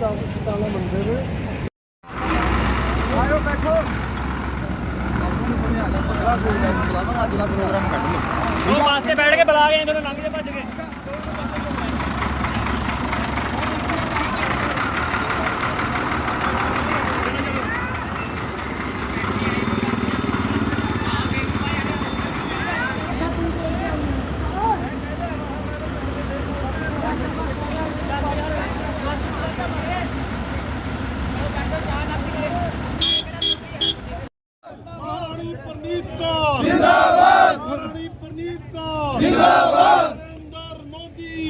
ਤਾਲਾ ਮੰਨਦੇ ਨੇ ਆਇਓ ਬੈਠੋ। ਉਹ ਪਾਸੇ ਬੈਠ ਕੇ ਬੁਲਾ ਕੇ ਜਦੋਂ ਲੰਘ ਜੇ ਭੱਜ ਗਏ ਮਹਾਰਾਣੀ ਪ੍ਰਨੀਤ ਕੌਰ ਜਿੰਦਾਬਾਦ ਮਹਾਰਾਣੀ ਪ੍ਰਨੀਤ ਕੌਰ ਜਿੰਦਾਬਾਦ ਨਰਿੰਦਰ ਮੋਦੀ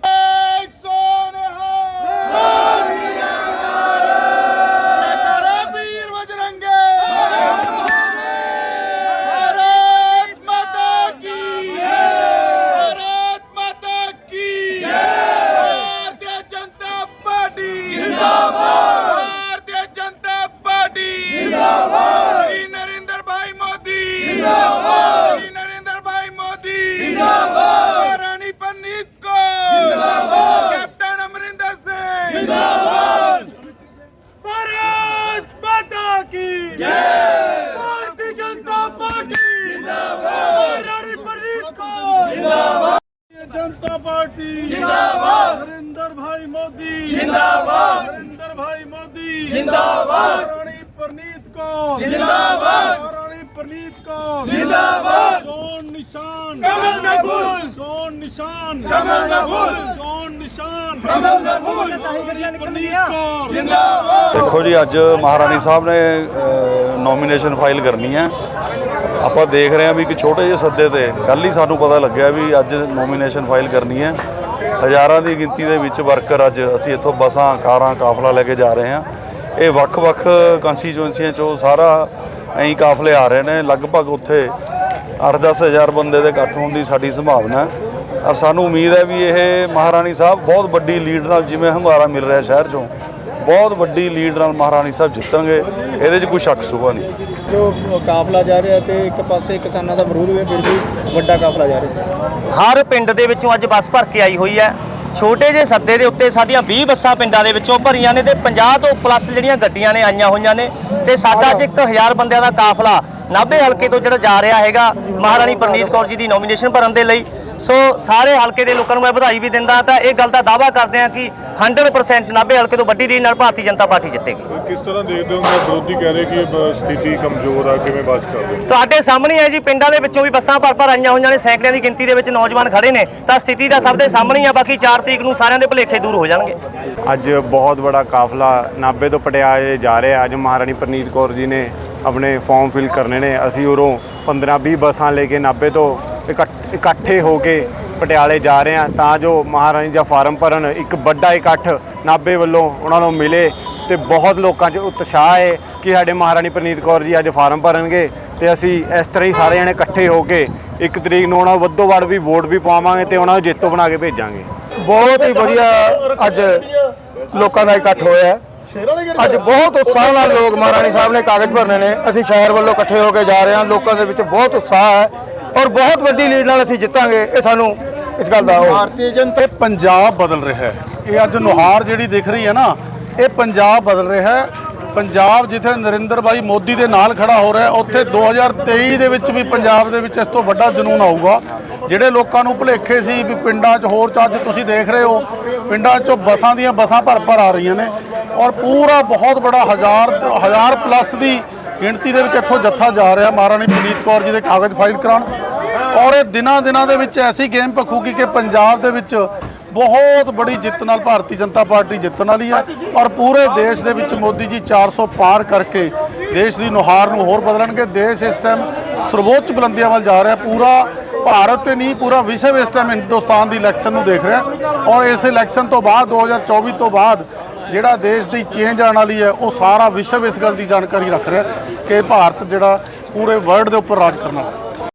ਪਾਰਟੀ। ਜਿੰਦਾਬਾਦ। ਨਰਿੰਦਰ ਭਾਈ ਮੋਦੀ। ਜਿੰਦਾਬਾਦ। ਨਰਿੰਦਰ ਭਾਈ ਮੋਦੀ। ਜਿੰਦਾਬਾਦ। ਰਾਣੀ ਪ੍ਰਨੀਤ ਕੌਰ। ਜਿੰਦਾਬਾਦ। ਰਾਣੀ ਪ੍ਰਨੀਤ ਕੌਰ। ਜਿੰਦਾਬਾਦ। ਚੋਣ ਨਿਸ਼ਾਨ। ਕਮਲ ਨਾ ਭੁੱਲ ਚੋਣ ਨਿਸ਼ਾਨ। ਕਮਲ ਨਾ ਭੁੱਲ ਚੋਣ ਨਿਸ਼ਾਨ। ਕਮਲ ਨਾ ਭੁੱਲ ਪ੍ਰਨੀਤ ਕੌਰ। ਜਿੰਦਾਬਾਦ। ਦੇਖੋ ਜੀ ਅੱਜ ਮਹਾਰਾਣੀ ਸਾਹਿਬ ਨੇ ਨੋਮੀਨੇਸ਼ਨ ਫਾਈਲ ਕਰਨੀ ਹੈ। ਆਪਾਂ ਦੇਖ ਰਹੇ ਹਾਂ ਵੀ ਇੱਕ ਛੋਟੇ ਜਿਹੇ ਸੱਦੇ ਤੇ ਕੱਲ ਹੀ ਸਾਨੂੰ ਪਤਾ ਲੱਗਿਆ ਵੀ ਅੱਜ ਨੋਮੀਨੇਸ਼ਨ ਫਾਈਲ ਕਰਨੀ ਹੈ। ਹਜ਼ਾਰਾਂ ਦੀ ਗਿਣਤੀ ਦੇ ਵਿੱਚ ਵਰਕਰ ਅੱਜ ਅਸੀਂ ਇੱਥੋਂ ਬੱਸਾਂ, ਕਾਰਾਂ, ਕਾਫਲਾ ਲੈ ਕੇ ਜਾ ਰਹੇ ਹਾਂ। ਇਹ ਵੱਖ-ਵੱਖ ਕੰਸਟੀਚੁਐਂਸੀਆਂ ਚੋਂ ਸਾਰਾ ਐਂ ਕਾਫਲੇ ਆ ਰਹੇ ਨੇ। ਲਗਭਗ ਉੱਥੇ 8-10 ਹਜ਼ਾਰ ਬੰਦੇ ਦੇ ਇਕੱਠ ਹੋਣ ਦੀ ਸਾਡੀ ਸੰਭਾਵਨਾ ਔਰ ਸਾਨੂੰ ਉਮੀਦ ਹੈ ਵੀ ਇਹ ਮਹਾਰਾਣੀ ਸਾਹਿਬ ਬਹੁਤ ਵੱਡੀ ਲੀਡ ਨਾਲ ਜਿਵੇਂ ਹੰਗਾਰਾ ਮਿਲ ਰਿਹਾ ਸ਼ਹਿਰ 'ਚੋਂ, ਬਹੁਤ ਵੱਡੀ ਲੀਡ ਨਾਲ ਮਹਾਰਾਣੀ ਸਾਹਿਬ ਜਿੱਤਣਗੇ। ਇਹਦੇ 'ਚ ਕੋਈ ਸ਼ੱਕ ਸੁਭਾ ਨਹੀਂ। ਜੋ ਕਾਫਲਾ ਜਾ ਰਿਹਾ ਤੇ ਇੱਕ ਪਾਸੇ ਕਿਸਾਨਾਂ ਦਾ ਵਿਰੋਧ ਵੀ ਫਿਰ ਵੀ ਵੱਡਾ ਕਾਫਲਾ ਜਾ ਰਿਹਾ। ਹਰ ਪਿੰਡ ਦੇ ਵਿੱਚੋਂ ਅੱਜ ਬੱਸ ਭਰ ਕੇ ਆਈ ਹੋਈ ਹੈ। ਛੋਟੇ ਜਿਹੇ ਸੱਦੇ ਦੇ ਉੱਤੇ ਸਾਡੀਆਂ 20 ਬੱਸਾਂ ਪਿੰਡਾਂ ਦੇ ਵਿੱਚੋਂ ਭਰੀਆਂ ਨੇ ਤੇ 50 ਤੋਂ ਪਲੱਸ ਜਿਹੜੀਆਂ ਗੱਡੀਆਂ ਨੇ ਆਈਆਂ ਹੋਈਆਂ ਨੇ ਤੇ ਸਾਡਾ ਅੱਜ 1000 ਬੰਦਿਆਂ ਦਾ ਕਾਫਲਾ ਨਾਭੇ ਹਲਕੇ ਤੋਂ ਜਿਹੜਾ ਜਾ ਰਿਹਾ ਹੈਗਾ ਮਹਾਰਾਣੀ ਪ੍ਰਨੀਤ ਕੌਰ ਜੀ ਦੀ ਨੋਮੀਨੇਸ਼ਨ ਭਰਨ ਦੇ ਲਈ। ਸੋ ਸਾਰੇ ਹਲਕੇ ਦੇ ਲੋਕਾਂ ਨੂੰ ਮੈਂ ਵਧਾਈ ਵੀ ਦਿੰਦਾ ਤਾਂ ਇਹ ਗੱਲ ਦਾ ਦਾਅਵਾ ਕਰਦੇ ਹਾਂ ਕਿ 100% ਨਾਭੇ ਹਲਕੇ ਤੋਂ ਵੱਡੀ ਰੀਡ ਨਾਲ ਭਾਰਤੀ ਜਨਤਾ ਪਾਰਟੀ ਜਿੱਤੇਗੀ। ਕਿਸ ਤਰ੍ਹਾਂ ਦੇਖਦੇ ਹੋ? ਕਿ ਵਿਰੋਧੀ ਕਹਿ ਰਹੇ ਕਿ ਸਥਿਤੀ ਕਮਜ਼ੋਰ ਆ ਕਿਵੇਂ ਬਚ ਕਰਦੇ ਤੁਹਾਡੇ ਸਾਹਮਣੇ ਹੈ ਜੀ ਪਿੰਡਾਂ ਦੇ ਵਿੱਚੋਂ ਵੀ ਬੱਸਾਂ ਭਰ ਭਰ ਆਈਆਂ ਹੋਈਆਂ ਨੇ ਸੈਂਕੜਿਆਂ ਦੀ ਗਿਣਤੀ ਦੇ ਵਿੱਚ ਨੌਜਵਾਨ ਖੜੇ ਨੇ। ਤਾਂ ਸਥਿਤੀ ਦਾ ਸਭ ਦੇ ਸਾਹਮਣੇ ਹੀ ਆ ਬਾਕੀ 4 ਤਰੀਕ ਨੂੰ ਸਾਰਿਆਂ ਦੇ ਭੁਲੇਖੇ ਦੂਰ ਹੋ ਜਾਣਗੇ। ਅੱਜ ਬਹੁਤ ਬੜਾ ਕਾਫਲਾ ਨਾਭੇ ਤੋਂ ਪਟਿਆਲੇ ਜਾ ਰਿਹਾ ਅੱਜ ਮਹਾਰਾਣੀ ਪ੍ਰਨੀਤ ਕੌਰ ਜੀ ਨੇ ਆਪਣੇ ਫਾਰਮ ਫਿਲ ਕਰਨੇ ਨੇ। ਅਸੀਂ ਉਰੋਂ 15-20 ਬੱਸਾਂ ਲੈ ਕੇ ਨਾਭੇ ਤੋਂ ਇਕੱਠ- ਇਕੱਠੇ ਹੋ ਕੇ ਪਟਿਆਲੇ ਜਾ ਰਹੇ ਹਾਂ। ਤਾਂ ਜੋ ਮਹਾਰਾਣੀ ਦਾ ਫਾਰਮ ਭਰਨ ਇੱਕ ਵੱਡਾ ਇਕੱਠ ਨਾਭੇ ਵੱਲੋਂ ਉਹਨਾਂ ਨੂੰ ਮਿਲੇ ਤੇ ਬਹੁਤ ਲੋਕਾਂ 'ਚ ਉਤਸ਼ਾਹ ਹੈ ਕਿ ਸਾਡੇ ਮਹਾਰਾਣੀ ਪ੍ਰਨੀਤ ਕੌਰ ਜੀ ਅੱਜ ਫਾਰਮ ਭਰਨਗੇ ਤੇ ਅਸੀਂ ਇਸ ਤਰ੍ਹਾਂ ਹੀ ਸਾਰੇ ਜਣੇ ਇਕੱਠੇ ਹੋ ਕੇ ਇੱਕ ਤਰੀਕ ਨੂੰ ਉਹਨਾਂ ਨੂੰ ਵੱਧੋ ਵੱਧ ਵੀ ਵੋਟ ਵੀ ਪਾਵਾਂਗੇ ਤੇ ਉਹਨਾਂ ਨੂੰ ਜੇਤੂ ਬਣਾ ਕੇ ਭੇਜਾਂਗੇ। ਬਹੁਤ ਹੀ ਵਧੀਆ ਅੱਜ ਲੋਕਾਂ ਦਾ ਇਕੱਠ ਹੋਇਆ ਅੱਜ ਬਹੁਤ ਉਤਸ਼ਾਹ ਨਾਲ ਲੋਕ ਮਹਾਰਾਣੀ ਸਾਹਿਬ ਨੇ ਕਾਗਜ਼ ਭਰਨੇ ਨੇ। ਅਸੀਂ ਸ਼ਹਿਰ ਵੱਲੋਂ ਇਕੱਠੇ ਹੋ ਕੇ ਜਾ ਰਹੇ ਹਾਂ। ਲੋਕਾਂ ਦੇ ਵਿੱਚ ਬਹੁਤ ਉਤਸ਼ਾਹ ਹੈ। ਔਰ ਬਹੁਤ ਵੱਡੀ ਲੀਡ ਨਾਲ ਅਸੀਂ ਜਿੱਤਾਂਗੇ ਇਹ ਸਾਨੂੰ ਇਸ ਗੱਲ ਦਾ ਉਹ। ਭਾਰਤੀ ਜਨਤਾ ਪੰਜਾਬ ਬਦਲ ਰਿਹਾ ਹੈ। ਇਹ ਅੱਜ ਨੁਹਾਰ ਜਿਹੜੀ ਦਿਖ ਰਹੀ ਹੈ ਨਾ ਇਹ ਪੰਜਾਬ ਬਦਲ ਰਿਹਾ ਹੈ। ਪੰਜਾਬ ਜਿੱਥੇ ਨਰਿੰਦਰ ਭਾਈ ਮੋਦੀ ਦੇ ਨਾਲ ਖੜਾ ਹੋ ਰਿਹਾ ਹੈ, ਉੱਥੇ 2023 ਦੇ ਵਿੱਚ ਵੀ ਪੰਜਾਬ ਦੇ ਵਿੱਚ ਇਸ ਤੋਂ ਵੱਡਾ ਜਨੂਨ ਆਊਗਾ। ਜਿਹੜੇ ਲੋਕਾਂ ਨੂੰ ਭੁਲੇਖੇ ਸੀ ਵੀ ਪਿੰਡਾਂ 'ਚ ਹੋਰ ਚੱਜ ਤੁਸੀਂ ਦੇਖ ਰਹੇ ਹੋ ਪਿੰਡਾਂ 'ਚੋਂ ਬੱਸਾਂ ਦੀਆਂ ਬੱਸਾਂ ਭਰ ਭਰ ਆ ਰਹੀਆਂ ਨੇ। ਔਰ ਪੂਰਾ ਬਹੁਤ ਬੜਾ ਹਜ਼ਾਰ ਹਜ਼ਾਰ ਪਲੱਸ ਦੀ ਗਿਣਤੀ ਦੇ ਵਿੱਚ ਇੱਥੋਂ ਜੱਥਾ ਜਾ ਰਿਹਾ, ਮਹਾਰਾਣੀ ਪ੍ਰਨੀਤ ਕੌਰ ਜੀ ਦੇ ਕਾਗਜ਼ ਫਾਈਲ ਕਰਾਉਣ। ਔਰ ਇਹ ਦਿਨਾਂ ਦਿਨਾਂ ਦੇ ਵਿੱਚ ਐਸੀ ਗੇਮ ਭਖੂਗੀ ਕਿ ਪੰਜਾਬ ਦੇ ਵਿੱਚ ਬਹੁਤ ਬੜੀ ਜਿੱਤ ਨਾਲ ਭਾਰਤੀ ਜਨਤਾ ਪਾਰਟੀ ਜਿੱਤਣ ਵਾਲੀ ਹੈ ਔਰ ਪੂਰੇ ਦੇਸ਼ ਦੇ ਵਿੱਚ ਮੋਦੀ ਜੀ 400 ਪਾਰ ਕਰਕੇ ਦੇਸ਼ ਦੀ ਨੁਹਾਰ ਨੂੰ ਹੋਰ ਬਦਲਣਗੇ। ਦੇਸ਼ ਇਸ ਟਾਈਮ ਸਰਵੋੱਚ ਬੁਲੰਦੀਆਂ ਵੱਲ ਜਾ ਰਿਹਾ, ਪੂਰਾ ਭਾਰਤ ਤੇ ਨਹੀਂ, ਪੂਰਾ ਵਿਸ਼ਵ ਇਸ ਟਾਈਮ ਹਿੰਦੁਸਤਾਨ ਦੀ ਇਲੈਕਸ਼ਨ ਨੂੰ ਦੇਖ ਰਿਹਾ। ਔਰ ਇਸ ਇਲੈਕਸ਼ਨ ਤੋਂ ਬਾਅਦ 2024 ਤੋਂ ਬਾਅਦ ਜਿਹੜਾ ਦੇਸ਼ ਦੀ ਚੇਂਜ ਆਉਣ ਵਾਲੀ ਹੈ, ਉਹ ਸਾਰਾ ਵਿਸ਼ਵ ਇਸ ਗੱਲ ਦੀ ਜਾਣਕਾਰੀ ਰੱਖ ਰਿਹਾ ਕਿ ਭਾਰਤ ਜਿਹੜਾ ਪੂਰੇ ਵਰਲਡ ਦੇ ਉੱਪਰ ਰਾਜ ਕਰਨਾ